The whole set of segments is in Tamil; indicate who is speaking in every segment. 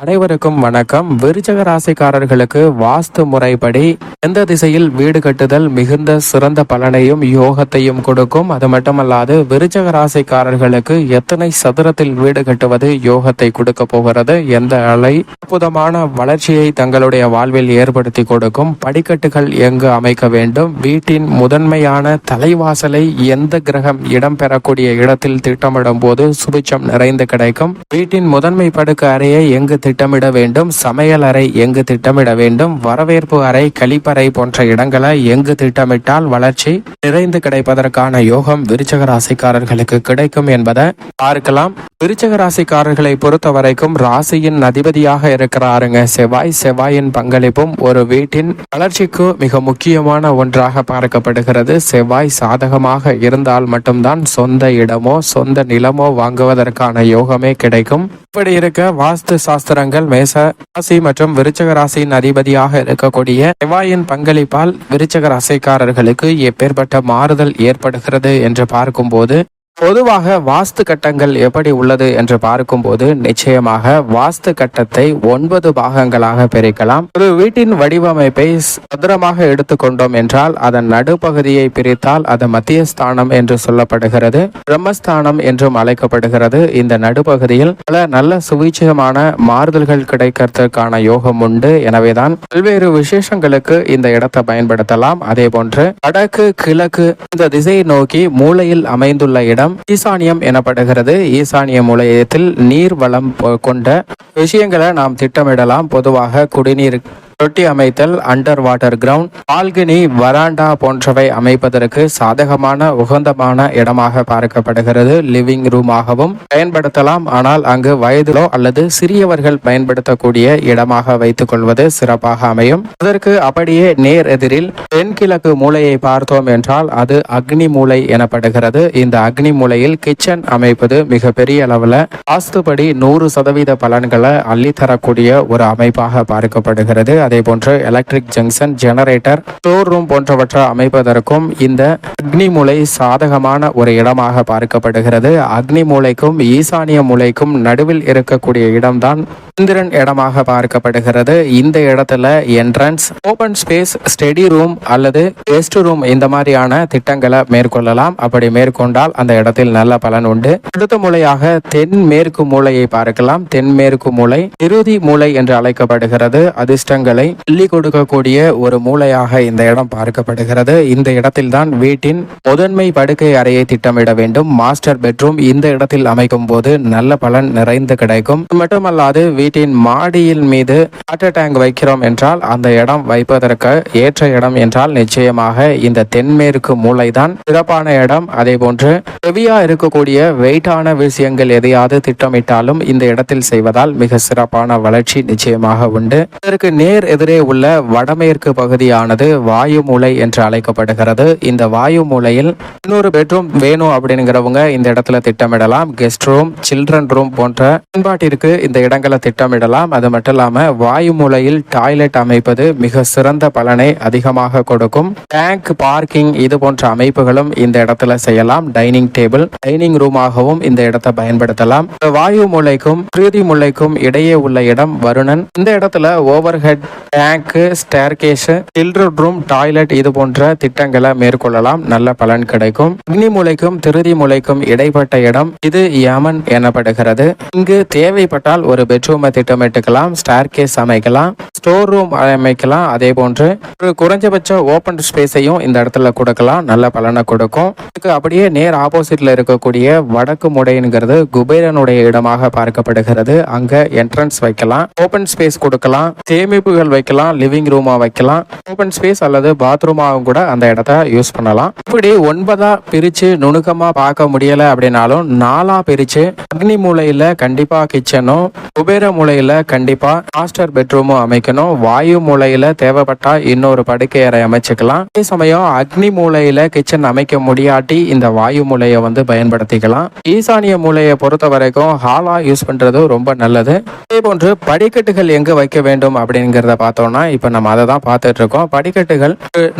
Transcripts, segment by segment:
Speaker 1: அனைவருக்கும் வணக்கம். விருச்சக ராசிக்காரர்களுக்கு வாஸ்து முறைப்படி எந்த திசையில் வீடு கட்டுதல் மிகுந்த சிறந்த பலனையும் யோகத்தையும் கொடுக்கும்? அது மட்டுமல்லாது விருச்சக ராசிக்காரர்களுக்கு எத்தனை சதுரத்தில் வீடு கட்டுவது யோகத்தை கொடுக்க போகிறது? எந்த அலை அற்புதமான வளர்ச்சியை தங்களுடைய வாழ்வில் ஏற்படுத்தி கொடுக்கும்? படிக்கட்டுகள் எங்கு அமைக்க வேண்டும்? வீட்டின் முதன்மையான தலைவாசலை எந்த கிரகம் இடம்பெறக்கூடிய இடத்தில் திட்டமிடும் போது சுபிச்சம் நிறைந்து கிடைக்கும்? வீட்டின் முதன்மை படுக்க அறையை எங்கு திட்டமிட வேண்டும். சமையல் அறை எங்கு திட்டமிட வேண்டும். வரவேற்பு அறை கழிப்பறை போன்ற இடங்களை எங்கு திட்டமிட்டால் வளர்ச்சி நிறைந்து கிடைப்பதற்கான யோகம் விருச்சக ராசிக்காரர்களுக்கு கிடைக்கும் என்பதை பார்க்கலாம். விருச்சக ராசிக்காரர்களை பொறுத்த வரைக்கும் ராசியின் அதிபதியாக இருக்கிறாருங்க. செவ்வாய் செவ்வாயின் பங்களிப்பும் ஒரு வீட்டின் வளர்ச்சிக்கு மிக முக்கியமான ஒன்றாக பார்க்கப்படுகிறது. செவ்வாய் சாதகமாக இருந்தால் மட்டும்தான் சொந்த இடமோ சொந்த நிலமோ வாங்குவதற்கான யோகமே கிடைக்கும். இப்படி இருக்க வாஸ்து சாஸ்திர நட்சத்திரங்கள் மேச ராசி மற்றும் விருச்சக ராசியின் அதிபதியாக இருக்கக்கூடிய செவ்வாயின் பங்களிப்பால் விருச்சக ராசிக்காரர்களுக்கு எப்பேற்பட்ட மாறுதல் ஏற்படுகிறது என்று பார்க்கும்போது பொதுவாக வாஸ்து கட்டங்கள் எப்படி உள்ளது என்று பார்க்கும்போது நிச்சயமாக வாஸ்து கட்டத்தை ஒன்பது பாகங்களாக பிரிக்கலாம். ஒரு வீட்டின் வடிவமைப்பை சதுரமாக எடுத்துக்கொண்டோம் என்றால் அதன் நடுப்பகுதியை பிரித்தால் அது மத்தியஸ்தானம் என்று சொல்லப்படுகிறது பிரம்மஸ்தானம் என்றும் அழைக்கப்படுகிறது. இந்த நடுப்பகுதியில் பல நல்ல சுவீட்சமான மாறுதல்கள் கிடைக்கிறதுக்கான யோகம் உண்டு. எனவேதான் பல்வேறு விசேஷங்களுக்கு இந்த இடத்தை பயன்படுத்தலாம். அதே போன்று வடக்கு கிழக்கு இந்த திசையை நோக்கி மூலையில் அமைந்துள்ள இடம் ஈசானியம் எனப்படுகிறது. ஈசானிய முளையத்தில் நீர் வளம் கொண்ட விஷயங்களை நாம் திட்டமிடலாம். பொதுவாக குடிநீர் தொட்டி அமைத்தல் under water ground balcony veranda போன்றவை அமைப்பதற்கு சாதகமான உகந்தமான இடமாக பார்க்கப்படுகிறது. லிவிங் ரூமாகவும் பயன்படுத்தலாம். ஆனால் அங்கு வயதிலோ அல்லது சிறியவர்கள் பயன்படுத்தக்கூடிய இடமாக வைத்துக் கொள்வது சிறப்பாக அமையும். அதற்கு அப்படியே நேர் எதிரில் தென்கிழக்கு மூலையை பார்த்தோம் என்றால் அது அக்னி மூலை எனப்படுகிறது. இந்த அக்னி மூலையில் கிச்சன் அமைப்பது மிக பெரிய அளவில் வாஸ்துபடி நூறு சதவீத பலன்களை அள்ளித்தரக்கூடிய ஒரு அமைப்பாக பார்க்கப்படுகிறது. அதே போன்று electric junction generator store room போன்றவற்றை அமைப்பதற்கும் இந்த அக்னி மூலை சாதகமான ஒரு இடமாக பார்க்கப்படுகிறது. அக்னி மூலைக்கும் ஈசானிய மூலைக்கும் நடுவில் இருக்கக்கூடிய இடம்தான் இந்திரன் இடமாக பார்க்கப்படுகிறது. இந்த இடத்துல entrance open space study room அல்லது கெஸ்ட் ரூம் இந்த மாதிரியான திட்டங்களை மேற்கொள்ளலாம். அப்படி மேற்கொண்டால் அந்த இடத்தில் நல்ல பலன் உண்டு. அடுத்த மூலையாக தென்மேற்கு மூலையை பார்க்கலாம். தென்மேற்கு மூலை இறுதி மூலை என்று அழைக்கப்படுகிறது. அதிர்ஷ்டங்கள் அள்ளி கொடுக்கக்கூடிய ஒரு மூளையாக இந்த இடம் பார்க்கப்படுகிறது. இந்த இடத்தில்தான் வீட்டின் முதன்மை படுக்கை அறையை திட்டமிட வேண்டும். மாஸ்டர் பெட்ரூம் இந்த இடத்தில் அமைக்கும் போது நல்ல பலன் நிறைந்து கிடைக்கும். மட்டுமல்லாது வீட்டின் மாடியில் மீது வாட்டர் டேங்க் வைக்கிறோம் என்றால் அந்த இடம் வைப்பதற்கு ஏற்ற இடம் என்றால் நிச்சயமாக இந்த தென்மேற்கு மூளைதான் சிறப்பான இடம். அதே போன்று ஹெவியா இருக்கக்கூடிய வெயிட்டான விஷயங்கள் எதையாவது திட்டமிட்டாலும் இந்த இடத்தில் செய்வதால் மிக சிறப்பான வளர்ச்சி நிச்சயமாக உண்டு. இதற்கு நேர் எதிரே உள்ள வடமேற்கு பகுதியானது வாயு மூலை என்று அழைக்கப்படுகிறது. இந்த வாயு மூலையில் இன்னொரு பெட்ரூம் வேணும் அப்படிங்கிறவங்க இந்த இடத்துல திட்டமிடலாம். கெஸ்ட் ரூம் சில்ட்ரன் ரூம் போன்ற பயன்பாட்டிற்கு இந்த இடங்களை திட்டமிடலாம். அது மட்டும் இல்லாம வாயு மூலையில் டாய்லெட் அமைப்பது மிக சிறந்த பலனை அதிகமாக கொடுக்கும். டேங்க் பார்க்கிங் இது போன்ற அமைப்புகளும் இந்த இடத்துல செய்யலாம். டைனிங் டேபிள் டைனிங் ரூமாகவும் இந்த இடத்தை பயன்படுத்தலாம். இந்த வாயு மூலைக்கும் பிரீதி மூலைக்கும் இடையே உள்ள இடம் வருணன். இந்த இடத்துல overhead tank staircase children room toilet இது போன்ற திட்டங்களை மேற்கொள்ளலாம். நல்ல பலன் கிடைக்கும். அக்னி மூளைக்கும் திருதி மூளைக்கும் இடைப்பட்ட இடம் இது யமன் எனப்படுகிறது. இங்கு தேவைப்பட்டால் ஒரு பெட்ரூமை திட்டமிட்டுக்கலாம் ஸ்டேர்கேஸ் அமைக்கலாம் ஸ்டோர் ரூம் அமைக்கலாம். அதே போன்று ஒரு குறைஞ்சபட்ச ஓப்பன் ஸ்பேஸையும் இந்த இடத்துல கொடுக்கலாம். நல்ல பலனை கொடுக்கும். இதுக்கு அப்படியே நேர் ஆப்போசிட்ல இருக்கக்கூடிய வடக்கு முடைங்கிறது குபேரனுடைய இடமாக பார்க்கப்படுகிறது. அங்க என்ட்ரன்ஸ் வைக்கலாம். ஓப்பன் ஸ்பேஸ் கொடுக்கலாம். சேமிப்புகள் வைக்கலாம் லிவிங் ரூமாக வைக்கலாம். ஓப்பன் ஸ்பேஸ் அல்லது பாத்ரூமாகவும் கூட அந்த இடத்த யூஸ் பண்ணலாம். இப்படி ஒன்பதா பிரிச்சு நுணுக்கமாக பார்க்க முடியல அப்படின்னாலும் நாலா பிரிச்சு அக்னி மூலையில கண்டிப்பா கிச்சனும் குபேர மூலையில கண்டிப்பா மாஸ்டர் பெட்ரூமும் அமைக்கணும். வாயு மூலையில தேவைப்பட்டா இன்னொரு படுக்கை அறை அமைச்சுக்கலாம். அதே சமயம் அக்னி மூலையில் கிச்சன் அமைக்க முடியாட்டி இந்த வாயு மூலையை வந்து பயன்படுத்திக்கலாம். ஈசானிய மூலையை பொறுத்த வரைக்கும் ஹாலா யூஸ் பண்றது ரொம்ப நல்லது. அதே போன்று படிக்கட்டுகள் எங்கே வைக்க வேண்டும் அப்படிங்கிறத பார்த்தோம்னா இப்போ நம்ம அதை தான் பார்த்துட்டு இருக்கோம். படிக்கட்டுகள்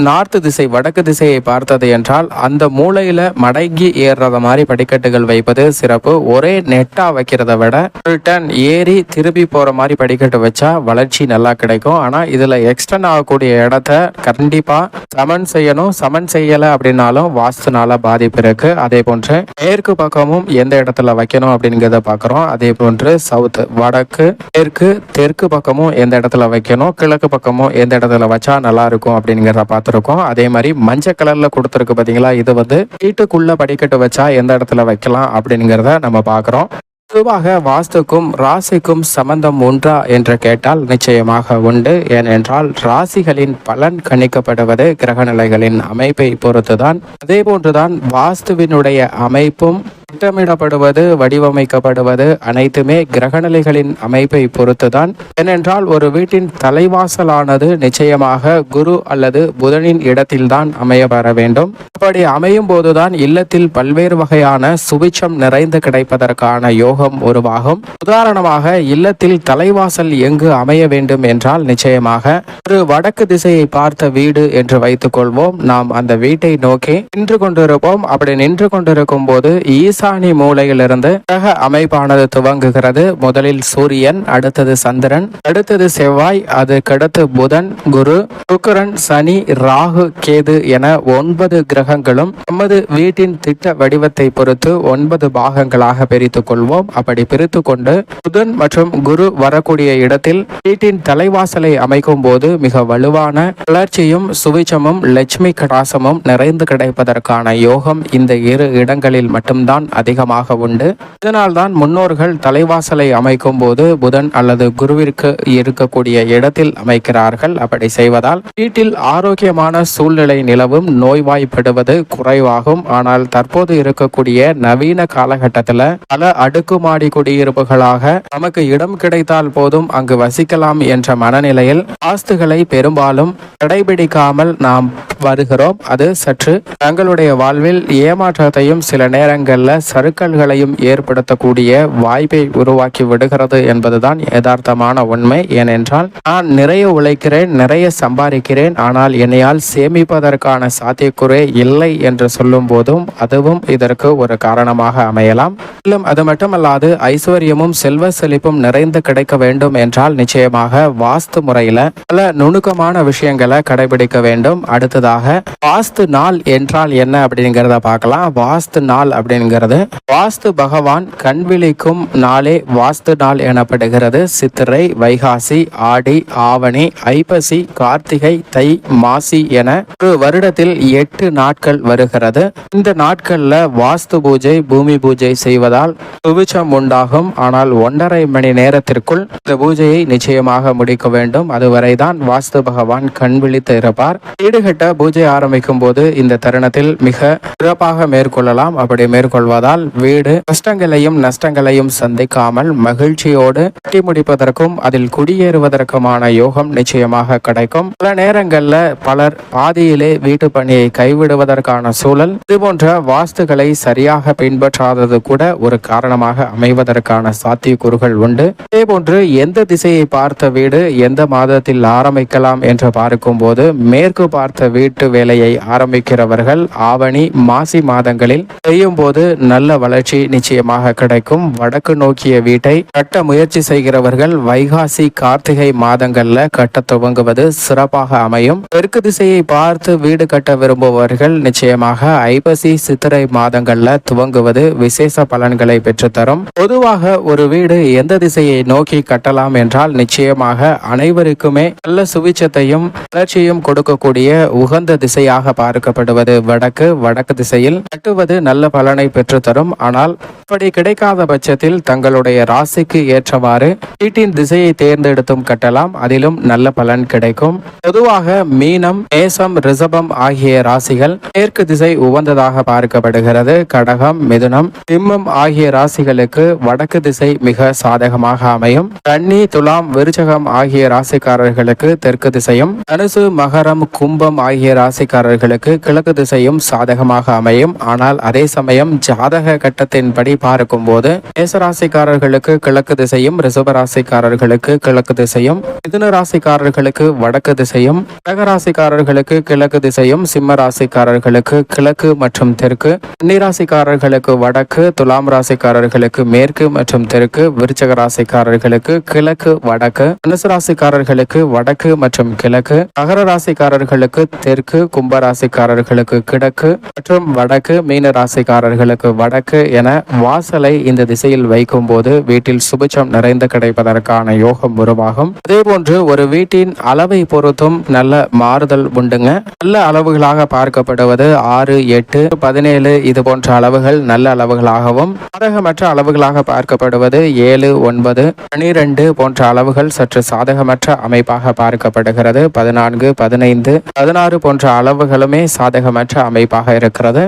Speaker 1: நார்த்து திசை வடக்கு திசையை பார்த்தது என்றால் அந்த மூளையில மடங்கி ஏறுறத மாதிரி படிக்கட்டுகள் வைப்பது சிறப்பு. ஒரே நெட்டா வைக்கிறத விட ரிட்டர்ன் ஏறி திரும்பி போற மாதிரி படிக்கட்டு வச்சா வளர்ச்சி நல்லா கிடைக்கும். ஆனா இதுல எக்ஸ்டெண்ட் ஆகக்கூடிய இடத்த கண்டிப்பா சமன் செய்யணும். சமன் செய்யல அப்படின்னாலும் வாஸ்துனால பாதிப்பு இருக்கு. அதே போன்று மேற்கு பக்கமும் எந்த இடத்துல வைக்கணும் அப்படிங்கிறத பாக்குறோம் அதே போன்று சவுத் வடக்கு தெற்கு தெற்கு பக்கமும் எந்த இடத்துல வைக்கணும் கிழக்கு பக்கமும் எந்த இடத்துல வச்சா நல்லா இருக்கும் அப்படிங்கிறத பார்த்துருக்கோம். அதே மாதிரி மஞ்சள் கலர்ல கொடுத்துருக்கு பார்த்தீங்களா இது வந்து வீட்டுக்குள்ள படிக்கட்டு வச்சா எந்த இடத்துல வைக்கலாம் அப்படிங்கிறத நம்ம பார்க்குறோம். பொதுவாக வாஸ்துக்கும் ராசிக்கும் சம்பந்தம் உண்டா என்று கேட்டால் நிச்சயமாக உண்டு. ஏனென்றால் ராசிகளின் பலன் கணிக்கப்படுவது கிரகநிலைகளின் அமைப்பை பொறுத்துதான். அதே போன்றுதான் வாஸ்துவினுடைய அமைப்பும் திட்டமிடப்படுவது வடிவமைக்கப்படுவது அனைத்துமே கிரகநிலைகளின் அமைப்பை பொறுத்துதான். ஏனென்றால் ஒரு வீட்டின் தலைவாசலானது நிச்சயமாக குரு அல்லது புதனின் இடத்தில்தான் அமைய பெற வேண்டும். அப்படி அமையும் போதுதான் இல்லத்தில் பல்வேறு வகையான சுபிச்சம் நிறைந்து கிடைப்பதற்கான யோகம் உருவாகும். உதாரணமாக இல்லத்தில் தலைவாசல் எங்கு அமைய வேண்டும் என்றால் நிச்சயமாக ஒரு வடக்கு திசையை பார்த்த வீடு என்று வைத்துக் கொள்வோம் நாம் அந்த வீட்டை நோக்கி நின்று கொண்டிருப்போம். அப்படி நின்று கொண்டிருக்கும் போது ஈசானி மூலையிலிருந்து கிரக அமைப்பானது துவங்குகிறது. முதலில் சூரியன் அடுத்தது சந்திரன் அடுத்தது செவ்வாய் அதுக்கடுத்து புதன் குரு சுக்கரன் சனி ராகு கேது என ஒன்பது கிரகங்களும் நமது வீட்டின் திட்ட வடிவத்தை பொறுத்து ஒன்பது பாகங்களாக பிரித்துக் கொள்வோம். அப்படி பிரித்து கொண்டு புதன் மற்றும் குரு வரக்கூடிய இடத்தில் வீட்டின் தலைவாசலை அமைக்கும் போது மிக வலுவான வளர்ச்சியும் சுவிச்சமும் லட்சுமி கடாசமும் நிறைந்து கிடைப்பதற்கான யோகம் இந்த இரு இடங்களில் மட்டும்தான் அதிகமாக உண்டு. இதனால்தான் முன்னோர்கள் தலைவாசலை அமைக்கும் போது புதன் அல்லது குருவிற்கு இருக்கக்கூடிய இடத்தில் அமைக்கிறார்கள். அப்படி செய்வதால் வீட்டில் ஆரோக்கியமான சூழ்நிலை நிலவும் நோய்வாய்ப்படுவது குறைவாகும். ஆனால் தற்போது இருக்கக்கூடிய நவீன காலகட்டத்தில் பல அடுக்குமாடி குடியிருப்புகளாக நமக்கு இடம் கிடைத்தால் போதும் அங்கு வசிக்கலாம் என்ற மனநிலையில் ஆஸ்துகளை பெரும்பாலும் கடைபிடிக்காமல் நாம் வருகிறோம். அது சற்று தங்களுடைய வாழ்வில் ஏமாற்றத்தையும் சில நேரங்களில் சறுக்கல்களையும் ஏற்படுத்தக்கூடிய வாய்ப்பை உருவாக்கி விடுகிறது என்பதுதான் யதார்த்தமான உண்மை. ஏனென்றால் நான் நிறைய உழைக்கிறேன் நிறைய சம்பாதிக்கிறேன் ஆனால் என்னையால் சேமிப்பதற்கான சாத்தியக்குறை இல்லை என்று சொல்லும் போதும் அதுவும் இதற்கு ஒரு காரணமாக அமையலாம். மேலும் அது மட்டுமல்லாது ஐஸ்வர்யமும் செல்வ செழிப்பும் நிறைந்து கிடைக்க வேண்டும் என்றால் நிச்சயமாக வாஸ்து முறையில பல நுணுக்கமான விஷயங்களை கடைபிடிக்க வேண்டும். அடுத்ததாக வாஸ்து நாள் என்றால் என்ன அப்படிங்கிறத பார்க்கலாம். வாஸ்து நாள் அப்படிங்கிறது வாஸ்து பகவான் கண் விழிக்கும் நாளே வாஸ்து நாள் எனப்படுகிறது. சித்திரை வைகாசி ஆடி ஆவணி ஐப்பசி கார்த்திகை தை மாசி என ஒரு வருடத்தில் எட்டு நாட்கள் வருகிறது. இந்த நாட்கள்ல வாஸ்து பூஜை பூமி பூஜை செய்வதால் சுபிச்சம் உண்டாகும். ஆனால் ஒன்றரை மணி நேரத்திற்குள் இந்த பூஜையை நிச்சயமாக முடிக்க வேண்டும். அதுவரைதான் வாஸ்து பகவான் கண் விழித்து இருப்பார். வீடுகட்ட பூஜை ஆரம்பிக்கும் போது இந்த தருணத்தில் மிக சிறப்பாக மேற்கொள்ளலாம். அப்படி மேற்கொள்வார். வருவதால் வீடு கஷ்டங்களையும் நஷ்டங்களையும் சந்திக்காமல் மகிழ்ச்சியோடு கட்டி முடிப்பதற்கும் அதில் குடியேறுவதற்குமான யோகம் நிச்சயமாக கிடைக்கும். பல நேரங்களில் பலர் பாதியிலே வீட்டு பணியை கைவிடுவதற்கான சூழல் இதுபோன்ற வாஸ்துகளை சரியாக பின்பற்றாதது கூட ஒரு காரணமாக அமைவதற்கான சாத்தியக்கூறுகள் உண்டு. இதேபோன்று எந்த திசையை பார்த்த வீடு எந்த மாதத்தில் ஆரம்பிக்கலாம் என்று பார்க்கும்போது மேற்கு பார்த்த வீட்டு வேலையை ஆரம்பிக்கிறவர்கள் ஆவணி மாசி மாதங்களில் செய்யும் போது நல்ல வளர்ச்சி நிச்சயமாக கிடைக்கும். வடக்கு நோக்கிய வீட்டை கட்ட முயற்சி செய்கிறவர்கள் வைகாசி கார்த்திகை மாதங்கள்ல கட்ட துவங்குவது சிறப்பாக அமையும். தெற்கு திசையை பார்த்து வீடு கட்ட விரும்புபவர்கள் நிச்சயமாக ஐப்பசி சித்திரை மாதங்கள்ல துவங்குவது விசேஷ பலன்களை பெற்றுத்தரும். பொதுவாக ஒரு வீடு எந்த திசையை நோக்கி கட்டலாம் என்றால் நிச்சயமாக அனைவருக்குமே நல்ல சுவிச்சத்தையும் வளர்ச்சியும் கொடுக்கக்கூடிய உகந்த திசையாக பார்க்கப்படுவது வடக்கு வடக்கு திசையில். கட்டுவது நல்ல பலனை பெற்று பெற்றுத்தரும் ஆனால் அப்படி கிடைக்காத பட்சத்தில் தங்களுடைய ராசிக்கு ஏற்றவாறு வீட்டின் திசையை தேர்ந்தெடுத்தும் கட்டலாம். அதிலும் நல்ல பலன் கிடைக்கும். பொதுவாக மீனம் மேசம் ரிசபம் ஆகிய ராசிகள் மேற்கு திசை உகந்ததாக பார்க்கப்படுகிறது. கடகம் மிதுனம் சிம்மம் ஆகிய ராசிகளுக்கு வடக்கு திசை மிக சாதகமாக அமையும். கன்னி துலாம் விருச்சகம் ஆகிய ராசிக்காரர்களுக்கு தெற்கு திசையும் தனுசு மகரம் கும்பம் ஆகிய ராசிக்காரர்களுக்கு கிழக்கு திசையும் சாதகமாக அமையும். ஆனால் அதே சமயம் ஜாதக கட்டத்தின்படி பார்க்கும்போது மேசராசிக்காரர்களுக்கு கிழக்கு திசையும் ரிசபராசிக்காரர்களுக்கு கிழக்கு திசையும் மிதுன ராசிக்காரர்களுக்கு வடக்கு திசையும் கடகராசிக்காரர்களுக்கு கிழக்கு திசையும் சிம்ம ராசிக்காரர்களுக்கு கிழக்கு மற்றும் தெற்கு கன்னிராசிக்காரர்களுக்கு வடக்கு துலாம் ராசிக்காரர்களுக்கு மேற்கு மற்றும் தெற்கு விருச்சக ராசிக்காரர்களுக்கு கிழக்கு வடக்கு தனுசு ராசிக்காரர்களுக்கு வடக்கு மற்றும் கிழக்கு மகர ராசிக்காரர்களுக்கு தெற்கு கும்ப ராசிக்காரர்களுக்கு கிழக்கு மற்றும் வடக்கு மீன ராசிக்காரர்களுக்கு வடக்கு என வாசலை இந்த திசையில் வைக்கும் போது வீட்டில் சுபிச்சம் நிறைந்து கிடைப்பதற்கான யோகம் உருவாகும். அதே போன்று ஒரு வீட்டின் அளவை பொறுத்தும் நல்ல மாறுதல் உண்டுங்க. நல்ல அளவுகளாக பார்க்கப்படுவது ஆறு எட்டு பதினேழு இது போன்ற அளவுகள் நல்ல அளவுகளாகவும் சாதகமற்ற அளவுகளாக பார்க்கப்படுவது ஏழு ஒன்பது பனிரெண்டு போன்ற அளவுகள் சற்று சாதகமற்ற அமைப்பாக பார்க்கப்படுகிறது. பதினான்கு பதினைந்து பதினாறு போன்ற அளவுகளுமே சாதகமற்ற அமைப்பாக இருக்கிறது.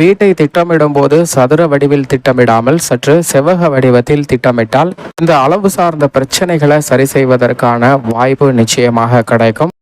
Speaker 1: வீட்டை திட்டமிடும் போது சதுர வடிவில் திட்டமிடாமல் சற்று செவ்வக வடிவத்தில் திட்டமிட்டால் இந்த அளவு சார்ந்த பிரச்சனைகளை சரி செய்வதற்கான வாய்ப்பு நிச்சயமாக கிடைக்கும்.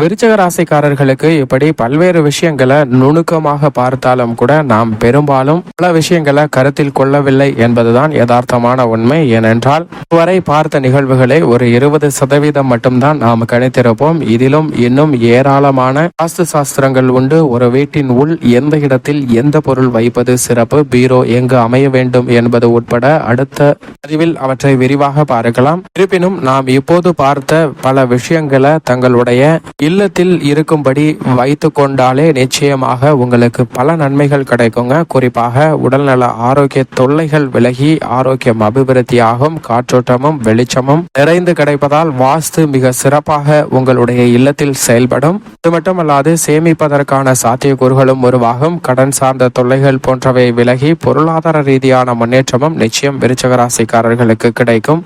Speaker 1: விருச்சக ராசிக்காரர்களுக்கு இப்படி பல்வேறு விஷயங்களை நுணுக்கமாக பார்த்தாலும் கூட நாம் பெரும்பாலும் பல விஷயங்களை கருத்தில் கொள்ளவில்லை என்பதுதான் யதார்த்தமான உண்மை. ஏனென்றால் இதுவரை பார்த்த நிகழ்வுகளை ஒரு இருபது சதவீதம் மட்டும்தான் நாம் கணித்திருப்போம். இதிலும் இன்னும் ஏராளமான வாஸ்து சாஸ்திரங்கள் உண்டு. ஒரு வீட்டின் உள் எந்த இடத்தில் எந்த பொருள் வைப்பது சிறப்பு? பீரோ எங்கு அமைய வேண்டும் என்பது உட்பட அடுத்த பதிவில் அவற்றை விரிவாக பார்க்கலாம். இருப்பினும் நாம் இப்போது பார்த்த பல விஷயங்களை தங்களுடைய இல்லத்தில் இருக்கும்படி வைத்து கொண்டாலே நிச்சயமாக உங்களுக்கு பல நன்மைகள் கிடைக்குங்க. குறிப்பாக உடல்நல ஆரோக்கிய தொல்லைகள் விலகி ஆரோக்கியம் அபிவிருத்தியாகும் காற்றோட்டமும் வெளிச்சமும் நிறைந்து கிடைப்பதால் வாஸ்து மிக சிறப்பாக உங்களுடைய இல்லத்தில் செயல்படும். இது மட்டுமல்லாது சேமிப்பதற்கான சாத்தியக்கூறுகளும் உருவாகும். கடன் சார்ந்த தொல்லைகள் போன்றவை விலகி பொருளாதார ரீதியான முன்னேற்றமும் நிச்சயம் விருச்சகராசிக்காரர்களுக்கு கிடைக்கும்.